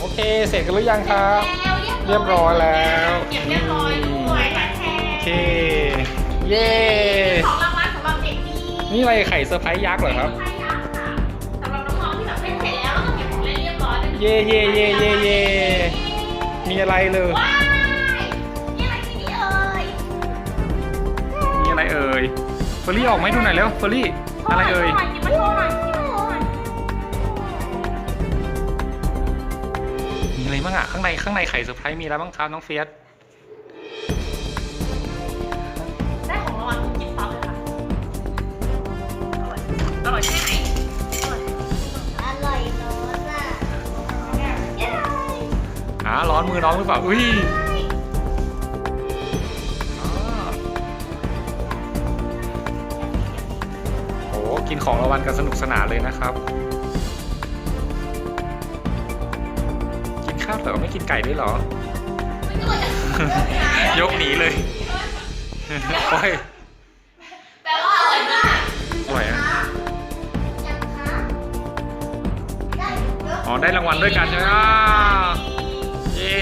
โอเค เสร็จกันหรือยังครับแล้วเรียบร้อยแล้วเก็บเรียบร้อยด้วยค่ะแชโอร์เค เย้ของรางวัลสำหรับเด็กดีนี่อะไรไข่เซอร์ไพรส์ยักษ์เหรอครับใช่ค่ะสำหรับน้องๆที่แบบเล่นเสร็จแล้วต้องเก็บของเล่นเรียบร้อยเลยเย่เย่เย่เย่เย่มีอะไรเลยว้ายนี่อะไรที่นี่เอ่ยมีอะไรเอ่ยเฟอร์รี่ออกมาให้ดูหน่อยเร็วเฟอร์รี่อะไรเอ่ย บ้างอะข้างในข้างในไข่เซอร์ไพรส์มีอะไรบ้างครับน้องเฟียสได้ของรางวัลกินปั๊บเลยค่ะอร่อยอร่อยใช่ไหมอร่อยอร่อยร้อนอะเย้อ่าร้อนมือน้องหรือเปล่าอุ้ยอ่าโอ้กินของรางวัลกันสนุกสนานเลยนะครับ แต่ว่าไม่กินไก่ด้วยเหรอไม่ตัวจะยกหนีเลยโอ้ยแปลว่าอร่อยมากอร่อยอะยังคะได้เยอะอ๋อ ได้รางวัลด้วยกันใช่ไหมอ่าเย้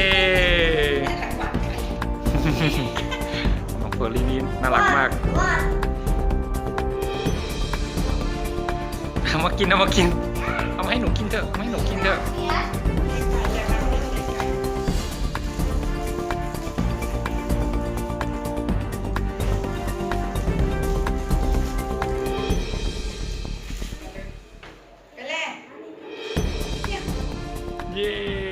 น้องเฟอร์รี่นี่น่ารักมากว่าเอามากิน เอามากิน เอามาให้หนูกินเถอะเอามาให้หนูกินเถอะเสีย Yeah.